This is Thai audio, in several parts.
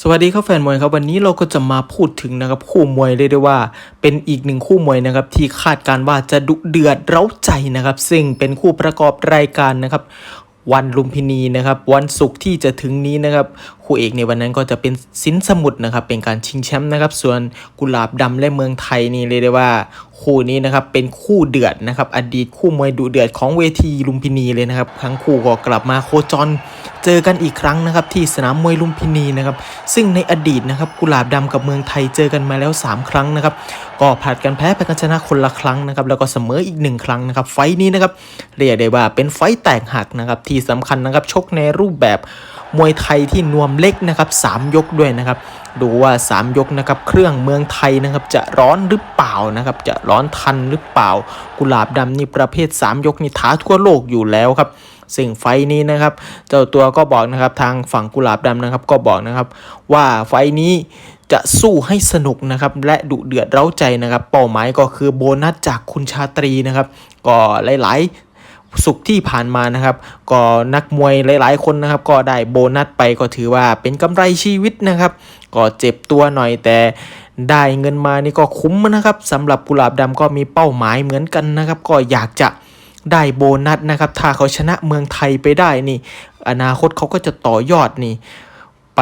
สวัสดีครับแฟนมวยครับวันนี้เราก็จะมาพูดถึงนะครับคู่มวยเรียกได้ว่า เป็นอีกหนึ่งคู่มวยนะครับที่คาดการว่าจะดุเดือดเร้าใจนะครับ ซึ่งเป็นคู่ประกอบรายการนะครับวันลุมพินีนะครับวันศุกร์ที่จะถึงนี้นะครับคู่เอกในวันนั้นก็จะเป็นสินสมุทรนะครับเป็นการชิงแชมป์นะครับส่วนกุหลาบดำและเมืองไทยนี่เรียกได้ว่า คู่นี้นะครับเป็นคู่เดือดนะครับอดีตคู่มวยดุเดือดของเวทีลุมพินีเลยนะครับทั้งคู่ก็กลับมาโคจรเจอกันอีกครั้งนะครับที่สนามมวยลุมพินีนะครับซึ่งในอดีตนะครับกุหลาบดำกับเมืองไทยเจอกันมาแล้ว 3 ครั้งนะครับก็ผลัดกันแพ้ไปกันชนะคนละครั้งนะครับแล้วก็เสมออีกหนึ่งครั้งนะครับไฟท์นี้นะครับเรียกได้ว่าเป็นไฟท์แตกหักนะครับที่สำคัญนะครับชกในรูปแบบมวยไทยที่นวมเล็กนะครับสามยกด้วยนะครับ ดูว่า 3 ยกนะครับเครื่องเมืองไทยนะครับจะร้อนหรือเปล่านะครับจะร้อนทันหรือเปล่า กุหลาบดำนี่ประเภท 3 ยกนี่ท้าทั่วโลกอยู่แล้วครับสิ่งไฟนี้นะครับ เจ้าตัวก็บอกนะครับทางฝั่งกุหลาบดำนะครับก็บอกนะครับ ว่าไฟนี้จะสู้ให้สนุกนะครับและดุเดือดเร้าใจนะครับ เป้าหมายก็คือโบนัสจากคุณชาตรีนะครับ ก็หลาย ๆ สุกที่ผ่านมานะครับ ก็นักมวยหลาย ๆ คนนะครับ ก็ได้โบนัสไปก็ถือว่าเป็นกำไรชีวิตนะครับ ก็เจ็บตัวหน่อยแต่ได้เงินมานี่ก็คุ้มนะครับสำหรับกุหลาบดำก็มีเป้าหมายเหมือนกันนะครับ ก็อยากจะได้โบนัสนะครับ ถ้าเขาชนะเมืองไทยไปได้นี่ อนาคตเขาก็จะต่อยอดนี่ ไป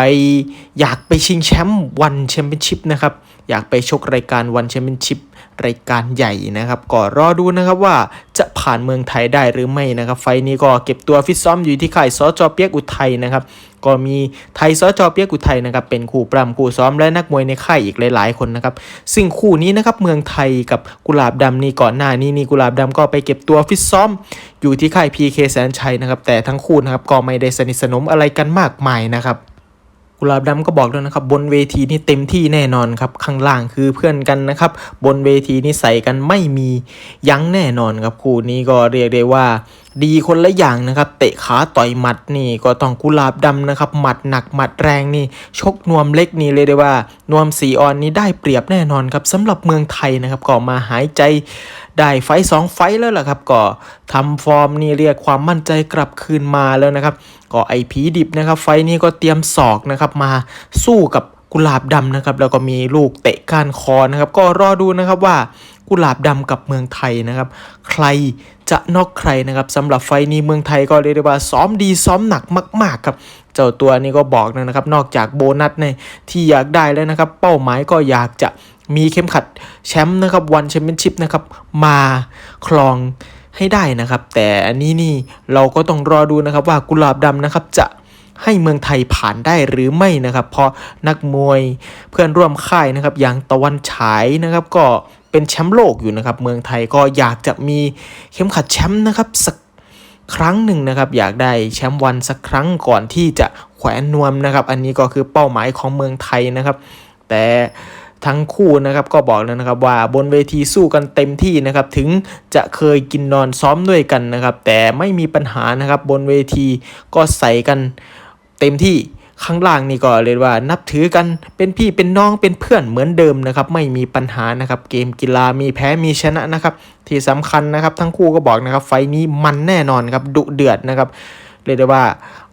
อยากไปชิงแชมป์วันแชมเปี้ยนชิพนะครับ อยากไปชกรายการวันแชมเปี้ยนชิพรายการใหญ่นะครับก็รอดูนะครับว่าจะผ่านเมืองไทยได้หรือไม่นะครับ ไฟล์นี้ก็เก็บตัวฟิตซ้อมอยู่ที่ค่ายสจเปียกอุทัยนะครับก็มีไทยสจเปียกอุทัยนะครับเป็นคู่ปรำคู่ซ้อมและนักมวยในค่ายอีกหลาย ๆ คนนะครับซึ่งคู่นี้นะครับเมืองไทยกับกุหลาบดำนี่ก่อนหน้านี้นี่กุหลาบดำก็ไปเก็บตัวฟิตซ้อม อยู่ที่ค่าย PK แสนชัยนะครับแต่ทั้งคู่นะครับก็ไม่ได้สนิทสนมอะไรกันมากมายนะครับ กุหลาบดำก็บอกแล้วนะครับ บนเวทีนี่เต็มที่แน่นอนครับข้างล่างคือเพื่อนกันนะครับ บนเวทีนี่ใส่กันไม่มียั้งแน่นอนครับคู่นี้ก็เรียกได้ว่าดีคนละอย่างนะครับ เตะขาต่อยหมัดนี่ก็ต้องกุลาบดำนะครับ หมัดหนักหมัดแรงนี่ ชกนวมเล็กนี่เลยได้ว่า นวมสีออนนี่ได้เปรียบแน่นอนครับสำหรับเมืองไทยนะครับก็มาหายใจได้ไฟสองไฟแล้วล่ะครับก็ทำฟอร์มนี่เรียกความมั่นใจกลับคืนมาแล้วนะครับ ก็ไอผีดิบนะครับ ไฟนี้ก็เตรียมศอกนะครับมาสู้กับกุหลาบดำนะครับแล้วก็มีลูกเตะก้านคอนะครับ ก็รอดูนะครับว่า กุหลาบดำกับเมืองไทยนะครับ ใครจะนอกใครนะครับสำหรับไฟนี้เมืองไทยก็เรียกได้ว่าซ้อมดีซ้อมหนักมาก ๆ ครับ เจ้าตัวนี้ก็บอกนะครับ นอกจากโบนัสในที่อยากได้แล้วนะครับ เป้าหมายก็อยากจะมีเข้มขัดแชมป์นะครับวันแชมเปี้ยนชิพนะครับมาครองให้ได้นะครับ แต่อันนี้นี่เราก็ต้องรอดูนะครับว่ากุหลาบดำนะครับจะให้เมืองไทยผ่านได้หรือไม่นะครับ เพราะนักมวยเพื่อนร่วมค่ายนะครับอย่างตะวันฉายนะครับ ก็ เป็นแชมป์โลกอยู่นะครับ เมืองไทยก็อยากจะมีเข็มขัดแชมป์นะครับสักครั้งหนึ่งนะครับ อยากได้แชมป์วันสักครั้งก่อนที่จะแขวนนวมนะครับ อันนี้ก็คือเป้าหมายของเมืองไทยนะครับ แต่ทั้งคู่นะครับก็บอกแล้วนะครับว่าบนเวทีสู้กันเต็มที่นะครับ ถึงจะเคยกินนอนซ้อมด้วยกันนะครับ แต่ไม่มีปัญหานะครับบนเวทีก็ใส่กันเต็มที่ ข้างล่างนี่ก็เลยกว่านับถือกันเป็นพี่เป็นน้องเป็นเพื่อนเหมือนเดิมนะครับ ไม่มีปัญหานะครับเกมกีฬามีแพ้มีชนะนะครับ ที่สำคัญนะครับ ทั้งคู่ก็บอกนะครับ ไฟล์นี้มันแน่นอนครับดุเดือดนะครับเรียกได้ว่า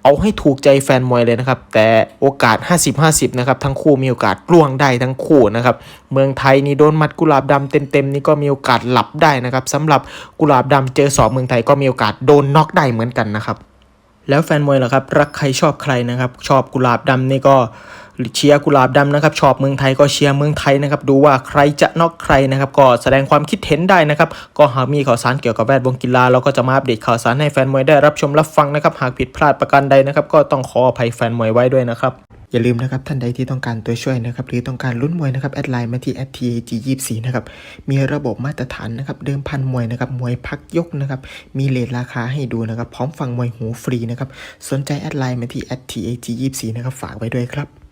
เอาให้ถูกใจแฟนมวยเลยนะครับ แต่โอกาส 50-50 นะครับ ทั้งคู่มีโอกาสล่วงได้ทั้งคู่นะครับ เมืองไทยนี่โดนมัดกุหลาบดำเต็มๆนี่ก็มีโอกาสหลับได้นะครับสำหรับกุหลาบดำเจอสอบเมืองไทยก็มีโอกาสโดนน็อกได้เหมือนกันนะครับ แล้วแฟนมวยล่ะครับ รักใครชอบใครนะครับ ชอบกุหลาบดำนี่ก็เชียร์กุหลาบดำนะครับ ชอบเมืองไทยก็เชียร์เมืองไทยนะครับ ดูว่าใครจะนอกใครนะครับ ก็แสดงความคิดเห็นได้นะครับ ก็หากมีข่าวสารเกี่ยวกับแวดวงกีฬาเราก็จะมาอัปเดตข่าวสารให้แฟนมวยได้รับชมรับฟังนะครับ หากผิดพลาดประการใดนะครับ ก็ต้องขออภัยแฟนมวยไว้ด้วยนะครับ อย่าลืมนะครับท่านใดที่ต้องการตัวช่วยนะครับหรือต้องการลุ้นมวยนะครับแอดไลน์มาที่ @tag24 นะครับมีระบบมาตรฐานนะครับเดิมพันมวยนะครับมวยพักยกนะครับมีเลทราคาให้ดูนะครับพร้อมฟังมวยหูฟรีนะครับสนใจแอดไลน์มาที่ @tag24 นะครับฝากไว้ด้วยครับ